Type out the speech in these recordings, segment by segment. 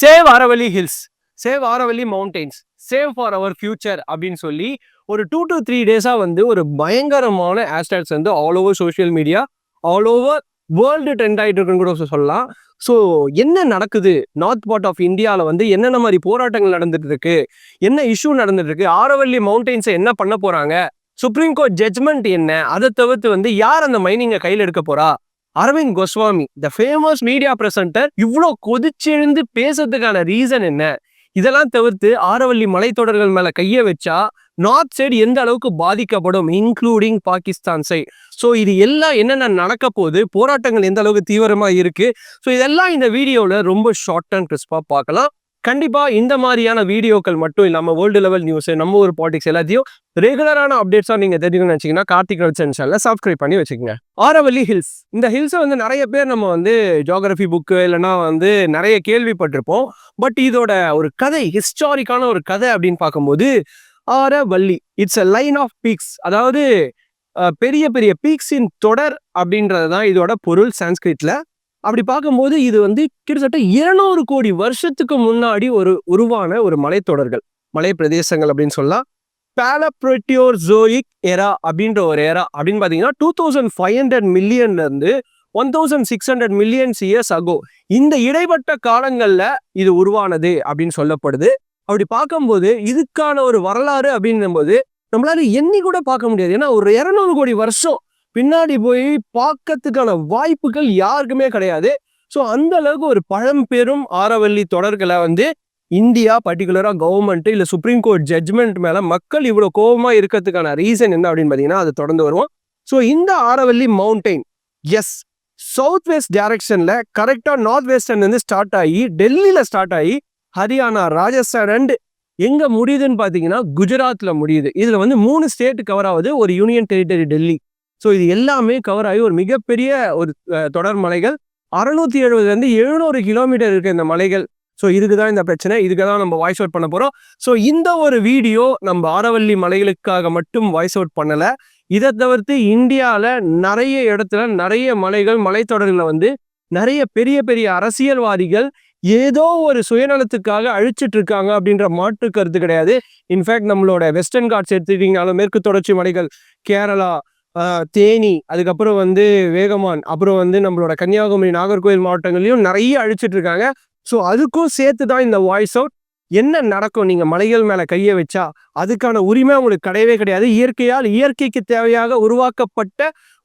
Save Aravalli hills save Aravalli mountains save for our future அப்படின்னு சொல்லி ஒரு two to three டேஸாக வந்து ஒரு பயங்கரமான ஹேஷ்டேக்ஸ் வந்து all over social media all over world trend ஆகிட்டு இருக்குன்னு கூட சொல்லலாம். ஸோ என்ன நடக்குது? நார்த் பார்ட் ஆஃப் இந்தியாவில் வந்து என்னென்ன மாதிரி போராட்டங்கள் நடந்துட்டு இருக்கு? என்ன இஷ்யூ நடந்துட்டு இருக்கு? ஆரவல்லி மவுண்டெயின்ஸை என்ன பண்ண போறாங்க? சுப்ரீம் கோர்ட் ஜட்மெண்ட் என்ன? அதை தவிர்த்து வந்து யார் அந்த மைனிங்கை கையில் எடுக்க போறா? Arvind Goswami the famous media presenter இவ்வளோ கொதிச்செழுந்து பேசுறதுக்கான ரீசன் என்ன? இதெல்லாம் தவிர்த்து ஆரவல்லி மலைத்தொடர்கள் மேல கையை வச்சா நார்த் சைடு எந்த அளவுக்கு பாதிக்கப்படும் இன்க்ளூடிங் பாகிஸ்தான் சைடு ஸோ இது எல்லாம் என்னென்ன நடக்க போகுது போராட்டங்கள் எந்த அளவுக்கு தீவிரமாக இருக்கு? ஸோ இதெல்லாம் இந்த வீடியோவில் ரொம்ப ஷார்ட் அண்ட் கிறிஸ்பாக பார்க்கலாம். கண்டிப்பாக இந்த மாதிரியான வீடியோக்கள் மட்டும் இல்லாமல் வேர்ல்டு லெவல் நியூஸ் நம்ம ஒரு பாலிடிக்ஸ் எல்லாத்தையும் ரெகுலரான அப்டேட்ஸாக நீங்கள் தெரிஞ்சுக்கணும்னு நினைச்சீங்கன்னா கார்த்திக் ரவிச்சன் சேனலில் சப்ஸ்கிரைப் பண்ணி வச்சுக்கோங்க. ஆரவல்லி ஹில்ஸ் இந்த ஹில்ஸை வந்து நிறைய பேர் நம்ம வந்து ஜியாகிரபி புக்கு இல்லைன்னா வந்து நிறைய கேள்விப்பட்டிருப்போம். பட் இதோட ஒரு கதை ஹிஸ்டாரிக்கான ஒரு கதை அப்படின்னு பார்க்கும்போது Aravalli it's a line of peaks அதாவது பெரிய பெரிய பீக்ஸின் தொடர் அப்படின்றது தான் இதோட பொருள் சான்ஸ்கிரிட்டில் அப்படி பார்க்கும்போது இது வந்து கிட்டத்தட்ட இருநூறு கோடி வருஷத்துக்கு முன்னாடி ஒரு உருவான ஒரு மலைத்தொடர்கள். மலை பிரதேசங்கள் அப்படின்னு சொல்லலாம். பேலப்ரோட்டியோர் ஜோயிக் எரா அப்படின்ற ஒரு எரா அப்படின்னு பார்த்தீங்கன்னா டூ தௌசண்ட் ஃபைவ் ஹண்ட்ரட் மில்லியன்ல இருந்து one thousand six hundred millions years ago இந்த இடைப்பட்ட காலங்களில் இது உருவானது அப்படின்னு சொல்லப்படுது. அப்படி பார்க்கும்போது இதுக்கான ஒரு வரலாறு அப்படின்னும் போது நம்மளால எண்ணி கூட பார்க்க முடியாது. ஏன்னா ஒரு இரநூறு கோடி வருஷம் பின்னாடி போய் பார்க்கறதுக்கான வாய்ப்புகள் யாருக்குமே கிடையாது. ஸோ அந்த அளவுக்கு ஒரு பழம்பெரும் ஆரவல்லி தொடர்களை வந்து இந்தியா பர்டிகுலராக கவர்மெண்ட் இல்லை சுப்ரீம் கோர்ட் ஜட்ஜ்மெண்ட் மேலே மக்கள் இவ்வளோ கோபமாக இருக்கிறதுக்கான ரீசன் என்ன அப்படின்னு பார்த்தீங்கன்னா அது தொடர்ந்து வருவோம். ஸோ இந்த Aravalli mountain S south west டைரக்ஷனில் கரெக்டாக நார்த் வெஸ்டர்ன்லேருந்து ஸ்டார்ட் ஆகி டெல்லியில் ஸ்டார்ட் ஆகி ஹரியானா ராஜஸ்தான் அண்ட் எங்கே முடியுதுன்னு பார்த்தீங்கன்னா குஜராத்தில் முடியுது. இதில் வந்து மூணு ஸ்டேட் கவர் ஆகுது. ஒரு யூனியன் டெரிட்டரி டெல்லி. ஸோ இது எல்லாமே கவர் ஆகி ஒரு மிகப்பெரிய ஒரு தொடர் மலைகள். அறுநூத்தி எழுபதுலேருந்து எழுநூறு கிலோமீட்டர் இருக்க இந்த மலைகள். ஸோ இதுக்கு தான் இந்த பிரச்சனை. இதுக்கு தான் நம்ம வாய்ஸ் அவுட் பண்ண போகிறோம் ஸோ இந்த ஒரு வீடியோ நம்ம ஆரவல்லி மலைகளுக்காக மட்டும் வாய்ஸ் அவுட் பண்ணலை. இதை தவிர்த்து இந்தியாவில் நிறைய இடத்துல நிறைய மலைகள் மலைத்தொடர்களில் வந்து நிறைய பெரிய பெரிய அரசியல்வாதிகள் ஏதோ ஒரு சுயநலத்துக்காக அழிச்சிட்டு இருக்காங்க அப்படின்ற மாற்று கருத்து கிடையாது. இன்ஃபேக்ட் நம்மளோட வெஸ்டர்ன் காட்ஸ் எடுத்துக்கிட்டிங்கனாலும் மேற்கு தொடர்ச்சி மலைகள் கேரளா தேனி அதுக்கப்புறம் வந்து வேகமான் அப்புறம் வந்து நம்மளோட கன்னியாகுமரி நாகர்கோவில் மாவட்டங்களையும் நிறைய அழிச்சிட்டு இருக்காங்க. ஸோ அதுக்கும் சேர்த்து தான் இந்த வாய்ஸ் அவுட் என்ன நடக்கும்? நீங்கள் மலைகள் மேலே கையை வச்சா அதுக்கான உரிமை உங்களுக்கு கிடையவே கிடையாது. இயற்கையால் இயற்கைக்கு தேவையாக உருவாக்கப்பட்ட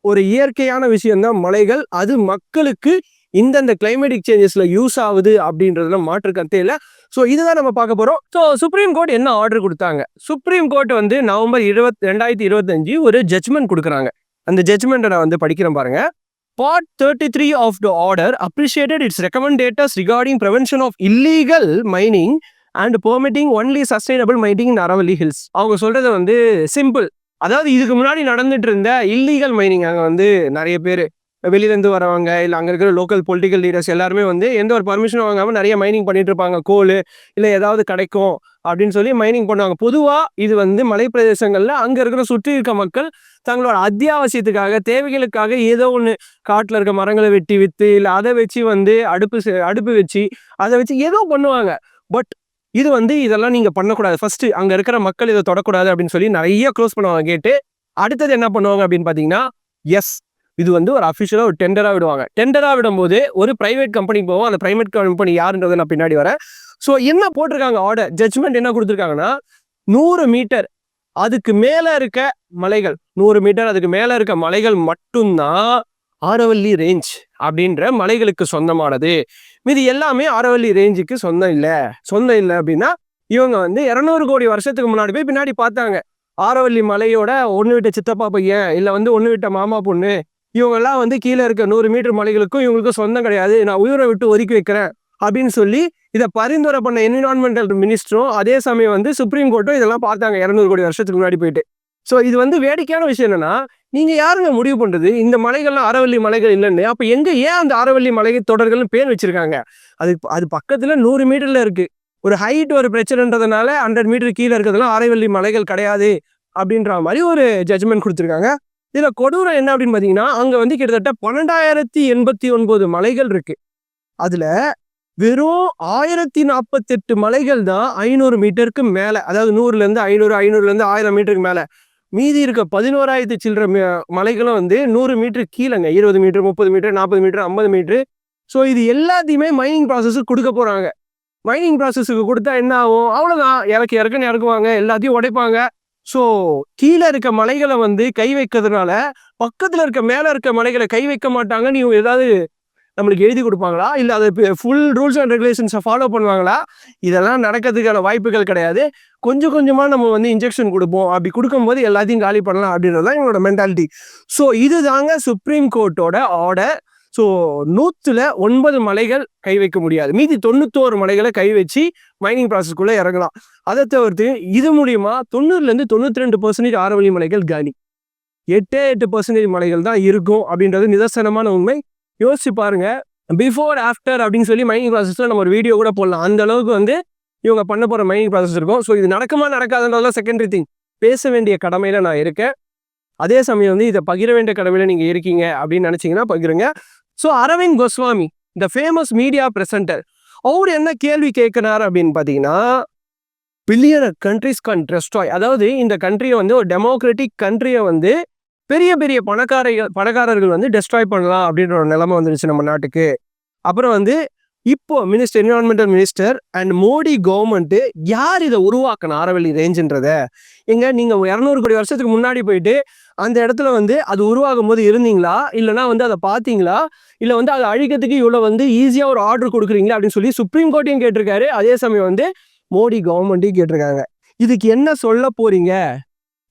ஒரு இயற்கையான விஷயம்தான் மலைகள். அது மக்களுக்கு இந்தந்த கிளைமேட்டிக் சேஞ்சஸ்ல யூஸ் ஆகுது அப்படின்றதுல மாற்று கருத்தே இல்லை. ஸோ இதுதான் நம்ம பார்க்க போறோம். ஸோ சுப்ரீம் கோர்ட் என்ன ஆர்டர் கொடுத்தாங்க? சுப்ரீம் கோர்ட் வந்து நவம்பர் இருபத் ரெண்டாயிரத்தி இருபத்தஞ்சு ஒரு ஜட்மெண்ட் கொடுக்குறாங்க. அந்த ஜட்மெண்ட்டை நான் வந்து படிக்கிறேன் பாருங்க. Part thirty three of the order appreciated its recommendations regarding prevention of illegal mining and permitting only sustainable mining நரவலி hills அவங்க சொல்றது வந்து சிம்பிள் அதாவது இதுக்கு முன்னாடி நடந்துட்டு இருந்த இல்லீகல் மைனிங் அங்கே வந்து நிறைய பேர் வெளியிலேருந்து வரவங்க இல்லை அங்கே இருக்கிற லோக்கல் பொலிட்டிக்கல் லீடர்ஸ் எல்லாருமே வந்து எந்த ஒரு பர்மிஷனும் வாங்காமல் நிறைய மைனிங் பண்ணிட்டு இருப்பாங்க. கோல் இல்லை ஏதாவது கிடைக்கும் அப்படின்னு சொல்லி மைனிங் பண்ணுவாங்க. பொதுவாக இது வந்து மலை பிரதேசங்களில் அங்கே இருக்கிற சுற்றி இருக்க மக்கள் தங்களோட அத்தியாவசியத்துக்காக தேவைகளுக்காக ஏதோ ஒன்று காட்டில் இருக்க மரங்களை வெட்டி விற்று இல்லை அதை வச்சு வந்து அடுப்பு செ- அடுப்பு வச்சு அதை வச்சு ஏதோ பண்ணுவாங்க. பட் இது வந்து இதெல்லாம் நீங்கள் பண்ணக்கூடாது. ஃபஸ்ட்டு அங்கே இருக்கிற மக்கள் இதை தொடக்கூடாது அப்படின்னு சொல்லி நிறைய க்ளோஸ் பண்ணுவாங்க கேட்டு அடுத்தது என்ன பண்ணுவாங்க அப்படின்னு பார்த்தீங்கன்னா எஸ் இது வந்து ஒரு அஃபிஷியலாக ஒரு டெண்டராக விடுவாங்க. டெண்டராக விடும்போது ஒரு பிரைவேட் கம்பெனிக்கு போவோம். அந்த பிரைவேட் கம்பெனி யாருன்றதை நான் பின்னாடி வரேன். ஸோ என்ன போட்டிருக்காங்க ஆர்டர் ஜட்ஜ்மெண்ட் என்ன கொடுத்துருக்காங்கன்னா நூறு மீட்டர் அதுக்கு மேலே இருக்க மலைகள் நூறு மீட்டர் அதுக்கு மேலே இருக்க மலைகள் மட்டும்தான் ஆரவல்லி ரேஞ்ச் அப்படின்ற மலைகளுக்கு சொந்தமானது. மீதி எல்லாமே ஆரவல்லி ரேஞ்சுக்கு சொந்தம் இல்லை. சொந்தம் இல்லை அப்படின்னா இவங்க வந்து இரநூறு கோடி வருஷத்துக்கு முன்னாடி போய் பின்னாடி பார்த்தாங்க. ஆரவல்லி மலையோட ஒன்று விட்ட சித்தப்பா பையன் இல்லை வந்து ஒன்று விட்ட மாமா பொண்ணு இவங்கெல்லாம் வந்து கீழே இருக்க நூறு மீட்டர் மலைகளுக்கும் இவங்களுக்கும் சொந்தம் கிடையாது. நான் உயிரை விட்டு ஒதுக்கி வைக்கிறேன் அப்படின்னு சொல்லி இதை பரிந்துரை பண்ண என்விரான்மெண்டல் மினிஸ்டரும் அதே சமயம் வந்து சுப்ரீம் கோர்ட்டும் இதெல்லாம் பார்த்தாங்க. இரநூறு கோடி வருஷத்துக்கு முன்னாடி போயிட்டு. ஸோ இது வந்து வேடிக்கையான விஷயம் என்னன்னா நீங்கள் யாருங்க முடிவு பண்ணுறது இந்த மலைகள்லாம் அறவள்ளி மலைகள் இல்லைன்னு. அப்போ எங்கே ஏன் அந்த அறவள்ளி மலை தொடர்கள்னு பேர் வச்சுருக்காங்க? அது அது பக்கத்தில் நூறு மீட்டரில் இருக்குது ஒரு ஹைட் ஒரு பிரச்சனைன்றதுனால ஹண்ட்ரட் மீட்டர் கீழே இருக்கிறதுலாம் ஆரவல்லி மலைகள் கிடையாது அப்படின்ற மாதிரி ஒரு ஜட்ஜ்மெண்ட் கொடுத்துருக்காங்க. இதில் கொடூரம் என்ன அப்படின்னு பார்த்தீங்கன்னா அங்கே வந்து கிட்டத்தட்ட பன்னெண்டாயிரத்தி எண்பத்தி ஒன்பது மலைகள் இருக்கு. அதில் வெறும் ஆயிரத்தி நாற்பத்தெட்டு மலைகள் தான் ஐநூறு மீட்டருக்கு மேலே அதாவது நூறுலேருந்து ஐநூறு ஐநூறுலேருந்து ஆயிரம் மீட்டருக்கு மேலே. மீதி இருக்க பதினோராயிரத்து சில்லற மலைகளும் வந்து நூறு மீட்டர் கீழேங்க. இருபது மீட்டர் முப்பது மீட்டர் நாற்பது மீட்டர் ஐம்பது மீட்ரு ஸோ இது எல்லாத்தையுமே மைனிங் ப்ராசஸுக்கு கொடுக்க போகிறாங்க மைனிங் ப்ராசஸுக்கு கொடுத்தா என்ன ஆகும்? அவ்வளோதான் இறக்கி இறக்குன்னு இறக்குவாங்க. எல்லாத்தையும் உடைப்பாங்க. ஸோ கீழே இருக்க மலைகளை வந்து கை வைக்கிறதுனால பக்கத்தில் இருக்க மேலே இருக்க மலைகளை கை வைக்க மாட்டாங்க நீ ஏதாவது நம்மளுக்கு எழுதி கொடுப்பாங்களா? இல்லை அதை ஃபுல் ரூல்ஸ் அண்ட் ரெகுலேஷன்ஸை ஃபாலோ பண்ணுவாங்களா? இதெல்லாம் நடக்கிறதுக்கான வாய்ப்புகள் கிடையாது. கொஞ்சம் கொஞ்சமாக நம்ம வந்து இன்ஜெக்ஷன் கொடுப்போம். அப்படி கொடுக்கும்போது எல்லாத்தையும் காலி பண்ணலாம் அப்படின்றது தான் எங்களோட மென்டாலிட்டி ஸோ இது தாங்க சுப்ரீம் கோர்ட்டோட ஆர்டர் ஸோ நூற்றுல ஒன்பது மலைகள் கை வைக்க முடியாது. மீதி தொண்ணூத்தோரு மலைகளை கை வச்சு மைனிங் ப்ராசஸ்க்குள்ளே இறங்கலாம். அதை தவிர்த்து இது மூலியமா தொண்ணூறுலேருந்து தொண்ணூற்றி ரெண்டு பர்சன்டேஜ் ஆரவழி மலைகள் காலி எட்டே எட்டு பர்சன்டேஜ் மலைகள் தான் இருக்கும் அப்படின்றது நிதர்சனமான உண்மை. யோசிச்சு பாருங்க. பிஃபோர் ஆஃப்டர் அப்படின்னு சொல்லி மைனிங் ப்ராசஸில் நம்ம ஒரு வீடியோ கூட போடலாம். அந்த அளவுக்கு வந்து இவங்க பண்ண போகிற மைனிங் ப்ராசஸ் இருக்கும். ஸோ இது நடக்குமா நடக்காதுன்றதுலாம் செகண்டரி திங் பேச வேண்டிய கடமையில் நான் இருக்கேன். அதே சமயம் வந்து இதை பகிர வேண்டிய கடமையில் நீங்கள் இருக்கீங்க அப்படின்னு நினச்சிங்கன்னா பகிருங்க. So Arvind Goswami the famous media presenter அவர் என்ன கேள்வி கேட்கிறார் அப்படின்னு பார்த்தீங்கன்னா பில்லியன் கண்ட்ரிஸ் கன் டெஸ்ட்ராய் அதாவது இந்த கண்ட்ரியை வந்து ஒரு டெமோக்ராட்டிக் கண்ட்ரியை வந்து பெரிய பெரிய பணக்காரர்கள் பணக்காரர்கள் வந்து டெஸ்ட்ராய் பண்ணலாம் அப்படின்ற ஒரு நிலைமை வந்துருச்சு நம்ம நாட்டுக்கு. அப்புறம் வந்து இப்போ minister environmental minister and Modi government யார் இதை உருவாக்கணும் ஆரவல்லி ரேஞ்சுன்றத எங்க நீங்க இரநூறு கோடி வருஷத்துக்கு முன்னாடி போயிட்டு அந்த இடத்துல வந்து அது உருவாகும் போது இருந்தீங்களா? இல்லைன்னா வந்து அதை பார்த்தீங்களா? இல்லை வந்து அதை அழிக்கிறதுக்கு இவ்வளோ வந்து ஈஸியாக ஒரு ஆர்டர் கொடுக்குறீங்களா? அப்படின்னு சொல்லி சுப்ரீம் கோர்ட்டையும் கேட்டிருக்காரு. அதே சமயம் வந்து மோடி கவர்மெண்ட்டையும் கேட்டிருக்காங்க. இதுக்கு என்ன சொல்ல போறீங்க?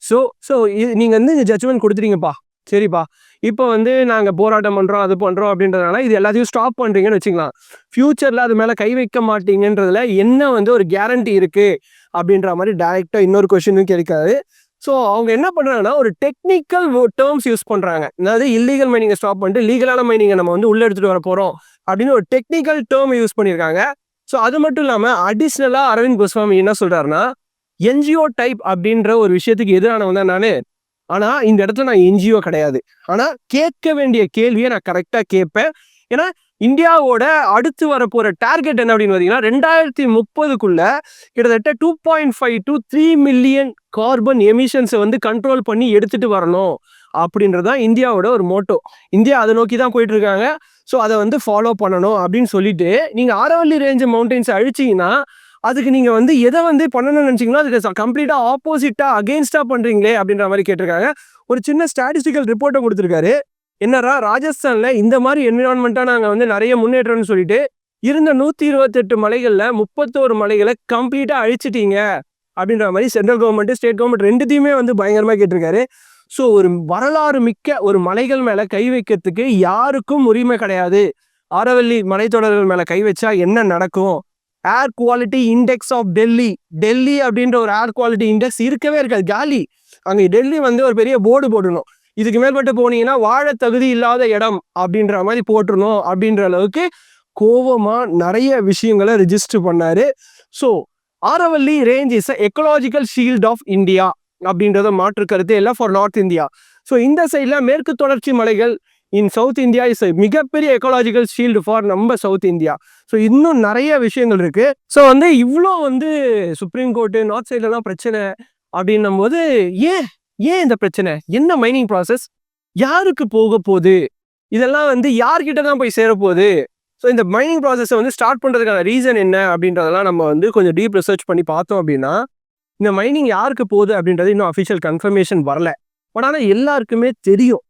ஸோ ஸோ நீங்கள் வந்து இந்த ஜட்ஜ்மெண்ட் கொடுத்துட்டீங்கப்பா. சரிப்பா. இப்போ வந்து நாங்கள் போராட்டம் பண்ணுறோம் அது பண்ணுறோம் அப்படின்றதுனால இது எல்லாத்தையும் ஸ்டாப் பண்ணுறீங்கன்னு வச்சுக்கலாம். ஃப்யூச்சரில் அது மேலே கை வைக்க மாட்டீங்கன்றதுல என்ன வந்து ஒரு கேரண்டி இருக்குது அப்படின்ற மாதிரி டைரெக்டாக இன்னொரு கொஷினும் கேட்காது ஸோ அவங்க என்ன பண்ணுறாங்கன்னா ஒரு டெக்னிக்கல் டேர்ம்ஸ் யூஸ் பண்ணுறாங்க அதாவது இல்லீகல் மைனிங்கை ஸ்டாப் பண்ணிட்டு லீகலான மைனிங்கை நம்ம வந்து உள்ளே எடுத்துகிட்டு வர போகிறோம் அப்படின்னு ஒரு டெக்னிக்கல் டேர்ம் யூஸ் பண்ணியிருக்காங்க. ஸோ அது மட்டும் இல்லாமல் அடிஷ்னலாக அரவிந்த் கோஸ்வாமி என்ன சொல்கிறாருன்னா என்ஜிஓ டைப் அப்படின்ற ஒரு விஷயத்துக்கு எதிரானவன் தான் நான். ஆனால் இந்த இடத்துல நான் என்ஜிஓ கிடையாது. ஆனால் கேட்க வேண்டிய கேள்வியை நான் கரெக்டாக கேட்பேன். ஏன்னா இந்தியாவோட அடுத்து வரப்போகிற டார்கெட் என்ன அப்படின்னு பார்த்தீங்கன்னா ரெண்டாயிரத்தி முப்பதுக்குள்ள கிட்டத்தட்ட two point five to three million carbon எமிஷன்ஸை வந்து கண்ட்ரோல் பண்ணி எடுத்துட்டு வரணும் அப்படின்றது தான் இந்தியாவோட ஒரு மோட்டோ இந்தியா அதை நோக்கி தான் போயிட்டு இருக்காங்க ஸோ அதை வந்து ஃபாலோ பண்ணணும் அப்படின்னு சொல்லிட்டு நீங்கள் ஆரவல்லி ரேஞ்ச் மவுண்டன்ஸ் அழிச்சிங்கன்னா அதுக்கு நீங்கள் வந்து எதை வந்து பண்ணணும்னு நினச்சிங்கன்னா அதுக்கு கம்ப்ளீட்டாக ஆப்போசிட்டாக அகேன்ஸ்டாக பண்ணுறீங்களே அப்படின்ற மாதிரி கேட்டிருக்காங்க. ஒரு சின்ன ஸ்டாட்டிஸ்டிக்கல் ரிப்போர்ட்டை கொடுத்துருக்காரு. என்னடா ராஜஸ்தானில் இந்த மாதிரி என்விரான்மெண்ட்டாக நாங்கள் வந்து நிறைய முன்னேற்றம்னு சொல்லிட்டு இருந்த நூற்றி இருபத்தெட்டு மலைகளில் முப்பத்தோரு மலைகளை கம்ப்ளீட்டாக அழிச்சிட்டீங்க அப்படின்ற மாதிரி சென்ட்ரல் கவர்மெண்ட்டு ஸ்டேட் கவர்மெண்ட் ரெண்டுத்தையுமே வந்து பயங்கரமாக கேட்டிருக்காரு. ஸோ ஒரு வரலாறு மிக்க ஒரு மலைகள் மேலே கை வைக்கிறதுக்கு யாருக்கும் உரிமை கிடையாது. ஆரவல்லி மலைத்தொடர்கள் மேலே கை வச்சா என்ன நடக்கும்? Air quality index of Delhi Delhi அப்படின்ற ஒரு ஏர் குவாலிட்டி இண்டெக்ஸ் இருக்கவே இருக்காது. காலி. அங்கே டெல்லி வந்து ஒரு பெரிய போர்டு போடணும். இதுக்கு மேற்பட்டு போனீங்கன்னா வாழ தகுதி இல்லாத இடம் அப்படின்ற மாதிரி போட்டுருணும் அப்படின்ற அளவுக்கு கோவமாக நிறைய விஷயங்களை ரிஜிஸ்டர் பண்ணார். So Aravalli range is ecological shield of India அப்படின்றத மாற்று கருத்து இல்லை ஃபார் நார்த் இந்தியா ஸோ இந்த சைடில் மேற்கு தொடர்ச்சி மலைகள் இன் சவுத் இந்தியா இஸ் மிகப்பெரிய எக்கோலாஜிக்கல் ஷீல்டு ஃபார் நம்ம சவுத் இந்தியா ஸோ இன்னும் நிறைய விஷயங்கள் இருக்கு. ஸோ வந்து இவ்வளோ வந்து சுப்ரீம் கோர்ட்டு நார்த் சைட்லலாம் பிரச்சனை அப்படின்னும் போது ஏன் ஏன் இந்த பிரச்சனை? என்ன மைனிங் ப்ராசஸ் யாருக்கு போக போகுது? இதெல்லாம் வந்து யார்கிட்ட தான் போய் சேரப்போகுது ஸோ இந்த மைனிங் ப்ராசஸை வந்து ஸ்டார்ட் பண்ணுறதுக்கான ரீசன் என்ன அப்படின்றதெல்லாம் நம்ம வந்து கொஞ்சம் டீப் ரிசர்ச் பண்ணி பார்த்தோம் அப்படின்னா இந்த மைனிங் யாருக்கு போகுது அப்படின்றது இன்னும் அஃபிஷியல் கன்ஃபர்மேஷன் வரல. பட் ஆனால் எல்லாருக்குமே தெரியும்.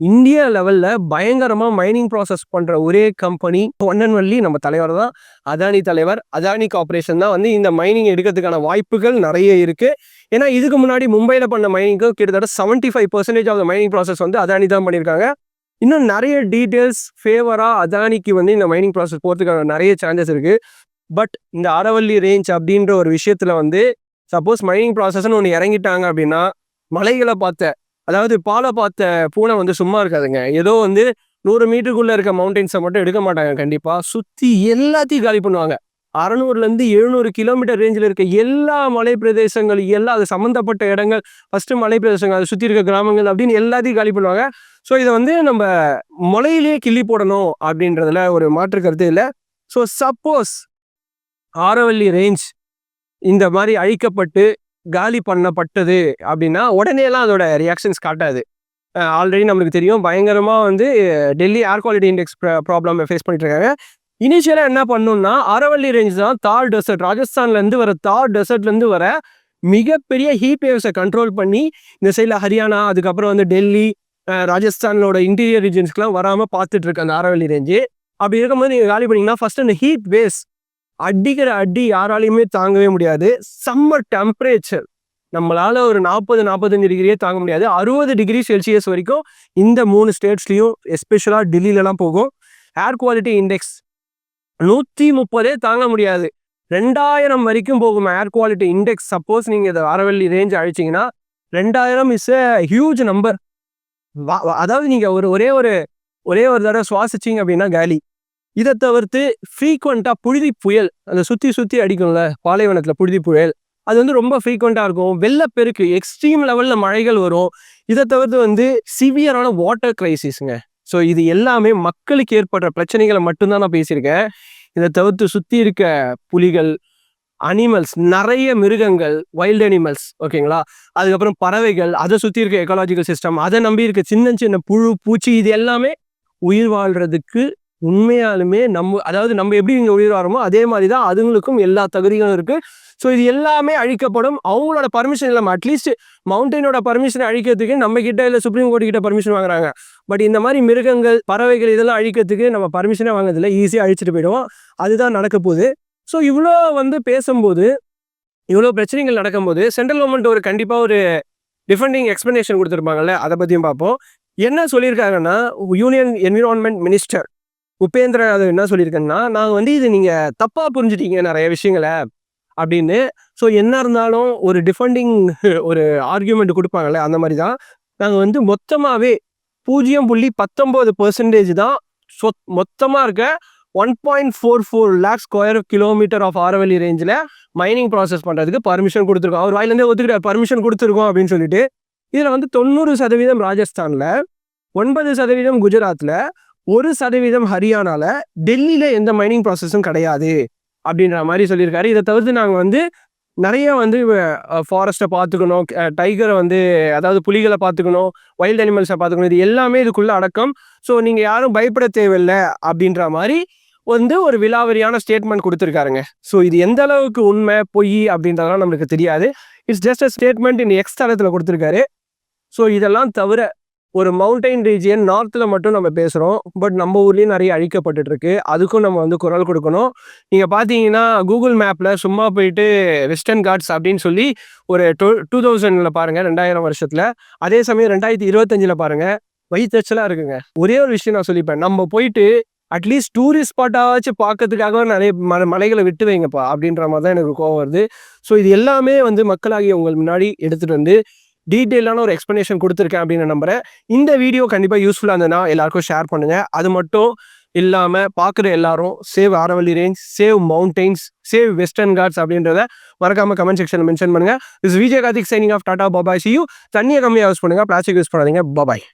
இந்தியா லெவலில் பயங்கரமாக மைனிங் ப்ராசஸ் பண்ணுற ஒரே கம்பெனி ஒன்னன் வள்ளி நம்ம தலைவர் தான். அதானி தலைவர். அதானி கார்பரேஷன் தான் வந்து இந்த மைனிங் எடுக்கிறதுக்கான வாய்ப்புகள் நிறைய இருக்குது ஏன்னா இதுக்கு முன்னாடி மும்பையில் பண்ண மைனிங்க்கு கிட்டத்தட்ட seventy five percentage of the mining process வந்து அதானி தான் பண்ணியிருக்காங்க. இன்னும் நிறைய டீட்டெயில்ஸ் ஃபேவராக அதானிக்கு வந்து இந்த மைனிங் ப்ராசஸ் போகிறதுக்கான நிறைய சான்சஸ் இருக்குது பட் இந்த அறவள்ளி ரேஞ்ச் அப்படின்ற ஒரு விஷயத்தில் வந்து சப்போஸ் மைனிங் ப்ராசஸ்ன்னு ஒன்று இறங்கிட்டாங்க அப்படின்னா மலைகளை பார்த்த அதாவது பாலை பார்த்த பூனை வந்து சும்மா இருக்காதுங்க. ஏதோ வந்து நூறு மீட்டருக்குள்ளே இருக்க மவுண்டெயின்ஸை மட்டும் எடுக்க மாட்டாங்க கண்டிப்பாக சுற்றி எல்லாத்தையும் காலி பண்ணுவாங்க. அறநூறுலேருந்து எழுநூறு கிலோமீட்டர் ரேஞ்சில் இருக்க எல்லா மலை பிரதேசங்கள் எல்லா அது சம்மந்தப்பட்ட இடங்கள் ஃபஸ்ட்டு மலை பிரதேசங்கள் அதை சுற்றி இருக்க கிராமங்கள் அப்படின்னு எல்லாத்தையும் காலி பண்ணுவாங்க. ஸோ இதை வந்து நம்ம மலையிலேயே கிள்ளி போடணும் அப்படின்றதுல ஒரு மாற்று கருத்து இல்லை. ஸோ சப்போஸ் ஆரவல்லி ரேஞ்ச் இந்த மாதிரி அழிக்கப்பட்டு காலி பண்ணப்பட்டது அப்படின்னா உடனேலாம் அதோட ரியாக்ஷன்ஸ் காட்டாது. ஆல்ரெடி நம்மளுக்கு தெரியும். பயங்கரமாக வந்து Delhi air quality index problem face பண்ணிட்டு இருக்காங்க. இனிஷியலாக என்ன பண்ணணும்னா அரவல்லி ரேஞ்ச் தான் தார் டெசர்ட் ராஜஸ்தான்லேருந்து வர தார் டெசர்ட்லேருந்து வர மிகப்பெரிய ஹீட் வேவ்ஸை கண்ட்ரோல் பண்ணி இந்த சைடில் ஹரியானா அதுக்கப்புறம் வந்து டெல்லி ராஜஸ்தானோட இன்டீரியர் ரீஜன்ஸ்க்குலாம் வராமல் பார்த்துட்டு இருக்கு அந்த அறவள்ளி ரேஞ்சு அப்படி இருக்கும்போது நீங்கள் காலி பண்ணிங்கன்னா ஃபஸ்ட்டு அந்த ஹீட் வேவ்ஸ் அடிக்கிற அடி யாராலையுமே தாங்கவே முடியாது. சம்மர் டெம்பரேச்சர் நம்மளால் ஒரு நாற்பது நாற்பத்தஞ்சு டிகிரியே தாங்க முடியாது. அறுபது டிகிரி செல்சியஸ் வரைக்கும் இந்த மூணு ஸ்டேட்ஸ்லையும் எஸ்பெஷலாக டெல்லியிலலாம் போகும். ஏர் குவாலிட்டி இண்டெக்ஸ் நூற்றி முப்பதே தாங்க முடியாது. ரெண்டாயிரம் வரைக்கும் போகும் ஏர் குவாலிட்டி இண்டெக்ஸ் சப்போஸ் நீங்கள் இதை அரவல்லி ரேஞ்ச் அழிச்சிங்கன்னா ரெண்டாயிரம் இஸ் எ ஹியூஜ் நம்பர் அதாவது நீங்கள் ஒரு ஒரே ஒரு ஒரே ஒரு தடவை சுவாசிச்சிங்க அப்படின்னா காலி. இதை தவிர்த்து ஃப்ரீக்வெண்ட்டாக புழுதி புயல் அந்த சுற்றி சுற்றி அடிக்கும்ல பாலைவனத்தில் புழுதி புயல் அது வந்து ரொம்ப ஃப்ரீக்வெண்ட்டாக இருக்கும். வெள்ளப்பெருக்கு எக்ஸ்ட்ரீம் லெவலில் மழைகள் வரும். இதை தவிர்த்து வந்து சிவியரான வாட்டர் கிரைசிஸுங்க ஸோ இது எல்லாமே மக்களுக்கு ஏற்படுற பிரச்சனைகளை மட்டும்தான் நான் பேசியிருக்கேன். இதை தவிர்த்து சுற்றி இருக்க புலிகள் அனிமல்ஸ் நிறைய மிருகங்கள் வைல்ட் அனிமல்ஸ் ஓகேங்களா? அதுக்கப்புறம் பறவைகள் அதை சுற்றி இருக்க எக்காலஜிக்கல் சிஸ்டம் அதை நம்பி இருக்க சின்ன சின்ன புழு பூச்சி இது எல்லாமே உயிர் வாழ்கிறதுக்கு உண்மையாலுமே நம்ம அதாவது நம்ம எப்படி இங்கே உயிர் வாரோமோ அதே மாதிரி தான் அதுங்களுக்கும் எல்லா தகுதிகளும் இருக்குது ஸோ இது எல்லாமே அழிக்கப்படும். அவங்களோட பர்மிஷன் இல்லாமல் அட்லீஸ்ட் மவுண்டனோட பர்மிஷன் அழிக்கிறதுக்கு நம்ம கிட்ட இல்லை சுப்ரீம் கோர்ட் கிட்ட பர்மிஷன் வாங்குறாங்க. பட் இந்த மாதிரி மிருகங்கள் பறவைகள் இதெல்லாம் அழிக்கிறதுக்கு நம்ம பர்மிஷனே வாங்குறதில்ல. ஈஸியாக அழிச்சிட்டு போயிடுவோம். அதுதான் நடக்க போகுது. ஸோ இவ்வளோ வந்து பேசும்போது இவ்வளோ பிரச்சனைகள் நடக்கும்போது சென்ட்ரல் கவர்மெண்ட் ஒரு கண்டிப்பாக ஒரு டிஃபெண்டிங் எக்ஸ்பிளனேஷன் கொடுத்துருப்பாங்கல்ல? அதை பற்றியும் பார்ப்போம். என்ன சொல்லியிருக்காங்கன்னா யூனியன் என்விரான்மெண்ட் மினிஸ்டர் உபேந்திர அது என்ன சொல்லியிருக்கேன்னா நாங்கள் வந்து இது நீங்கள் தப்பாக புரிஞ்சுட்டீங்க நிறைய விஷயங்களை அப்படின்னு. ஸோ என்ன இருந்தாலும் ஒரு டிஃபெண்டிங் ஒரு ஆர்கியூமெண்ட் கொடுப்பாங்கல்ல அந்த மாதிரி தான். நாங்கள் வந்து மொத்தமாகவே பூஜ்ஜியம் புள்ளி பத்தொம்போது பர்சன்டேஜ் தான் சொத் மொத்தமாக இருக்க one point four four lakh square kilometre of Aravalli ரேஞ்சில் மைனிங் ப்ராசஸ் பண்ணுறதுக்கு பர்மிஷன் கொடுத்துருக்கோம். அவர் வாயிலேருந்தே ஒத்துக்கிட்டார் பர்மிஷன் கொடுத்துருக்கோம் அப்படின்னு சொல்லிட்டு. இதில் வந்து தொண்ணூறு சதவீதம் ராஜஸ்தானில் ஒன்பது சதவீதம் குஜராத்தில் ஒரு சதவீதம் ஹரியானால டெல்லியில் எந்த மைனிங் ப்ராசஸும் கிடையாது அப்படின்ற மாதிரி சொல்லியிருக்காரு. இதை தவிர்த்து நாங்கள் வந்து நிறைய வந்து ஃபாரஸ்ட்டை பார்த்துக்கணும் டைகரை வந்து அதாவது புலிகளை பார்த்துக்கணும் வைல்ட் அனிமல்ஸை பார்த்துக்கணும் இது எல்லாமே இதுக்குள்ளே அடக்கம். ஸோ நீங்கள் யாரும் பயப்பட தேவையில்லை அப்படின்ற மாதிரி வந்து ஒரு விலாவரியான ஸ்டேட்மெண்ட் கொடுத்துருக்காருங்க. ஸோ இது எந்த அளவுக்கு உண்மை பொய் அப்படின்றதெல்லாம் நம்மளுக்கு தெரியாது. இட்ஸ் ஜஸ்ட் அ ஸ்டேட்மெண்ட் இந்த எக்ஸ் தளத்தில் கொடுத்துருக்காரு. ஸோ இதெல்லாம் தவிர ஒரு மவுண்டைன் ரீஜியன் நார்த்தில் மட்டும் நம்ம பேசுகிறோம் பட் நம்ம ஊர்லேயும் நிறைய அழிக்கப்பட்டுட்டு இருக்கு அதுக்கும் நம்ம வந்து குரல் கொடுக்கணும். நீங்கள் பார்த்தீங்கன்னா கூகுள் மேப்பில் சும்மா போயிட்டு வெஸ்டர்ன் காட்ஸ் அப்படின்னு சொல்லி ஒரு டூ டூ தௌசண்டில் பாருங்கள் ரெண்டாயிரம் வருஷத்தில். அதே சமயம் ரெண்டாயிரத்தி இருபத்தஞ்சில் பாருங்கள் வயிற்றுச்சலாக இருக்குங்க. ஒரே ஒரு விஷயம் நான் சொல்லிப்பேன். நம்ம போயிட்டு அட்லீஸ்ட் டூரிஸ்ட் ஸ்பாட்டாச்சும் பார்க்கறதுக்காக நிறைய மலை மலைகளை விட்டு வைங்கப்பா அப்படின்ற மாதிரி தான் எனக்கு கோவம் வருது. ஸோ இது எல்லாமே வந்து மக்களாகிய உங்கள் முன்னாடி எடுத்துகிட்டு வந்து டீட்டெயிலான ஒரு எக்ஸ்ப்ளனேஷன் கொடுத்துருக்கேன் அப்படின்னு நம்புறேன். இந்த வீடியோ கண்டிப்பாக யூஸ்ஃபுல்லாக இருந்ததுன்னா எல்லாருக்கும் ஷேர் பண்ணுங்கள் அது மட்டும் இல்லாமல் பார்க்குற எல்லாரும் save Aravalli range save mountains save western ghats அப்படின்றத மறக்காம கமெண்ட் செக்ஷனில் மென்ஷன் பண்ணுங்க. Is Vijay Karthik signing off tata bye bye see you தண்ணியை கம்மியாக யூஸ் பண்ணுங்கள் பிளாஸ்டிக் யூஸ் பண்ணாதீங்க. பாபாய்